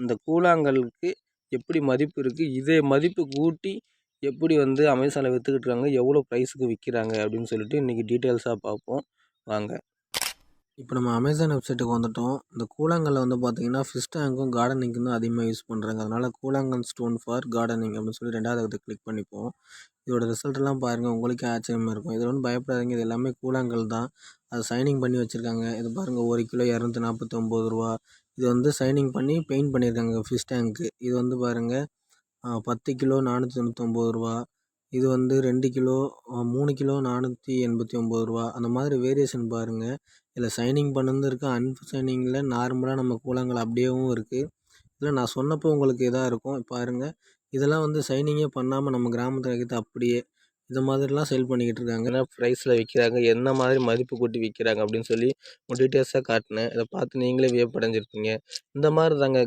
இந்த கூழாங்கல்லுக்கு எப்படி மதிப்பு இருக்குது இதே மதிப்பு கூட்டி எப்படி வந்து அமேசானில் விற்றுக்கிட்டு இருக்காங்க? எவ்வளோ ப்ரைஸுக்கு விற்கிறாங்க அப்படின்னு சொல்லிட்டு இன்றைக்கி டீட்டெயில்ஸாக பார்ப்போம். வாங்க. இப்போ நம்ம அமேசான் வெப்சைட்டுக்கு வந்துட்டோம். இந்த கூழாங்கல்ல வந்து பார்த்தீங்கன்னா ஃபிஷ் டேங்க்கும் கார்டனிங்க்கும் தான் அதிகமாக யூஸ் பண்ணுறாங்க அதனால் கூழாங்கல் ஸ்டோன் ஃபார் கார்டனிங் அப்படின்னு சொல்லி ரெண்டாவது இதை கிளிக் பண்ணிப்போம். இதோட ரிசல்ட்லாம் பாருங்கள் உங்களுக்கே ஆச்சரியமாக இருக்கும். இதில் ஒன்றும் பயப்படாதீங்க. இது எல்லாமே கூழாங்கல் தான். அது சைனிங் பண்ணி வச்சுருக்காங்க. இது பாருங்கள் ஒரு கிலோ இரநூத்தி நாற்பத்தொம்போது ரூபா. இது வந்து சைனிங் பண்ணி பெயிண்ட் பண்ணியிருக்காங்க ஃபிஷ் டேங்க்கு இது வந்து பாருங்கள் பத்து கிலோ நானூற்றி தொண்ணூத்தொம்பது ரூபா. இது வந்து ரெண்டு கிலோ மூணு கிலோ நானூற்றி எண்பத்தி ஒம்பது ரூபா. அந்த மாதிரி வேரியேஷன் பாருங்கள் இதில் சைனிங் பண்ணதும் இருக்குது அன்சைனிங்கில் நார்மலாக நம்ம கூழாங்கல் அப்படியேவும் இருக்குது இதில் நான் சொன்னப்போ உங்களுக்கு இதாக இருக்கும். பாருங்கள் இதெல்லாம் வந்து சைனிங்கே பண்ணாமல் நம்ம கிராமத்தில் வைக்கிறது அப்படியே இந்த மாதிரிலாம் சேல் பண்ணிக்கிட்டு இருக்காங்க. ப்ரைஸில் விற்கிறாங்க என்ன மாதிரி மதிப்பு கூட்டி விற்கிறாங்க அப்படின்னு சொல்லி டீட்டெயில்ஸாக காட்டினேன். இதை பார்த்து நீங்களே வியப்படைஞ்சிருப்பீங்க. இந்த மாதிரி தாங்க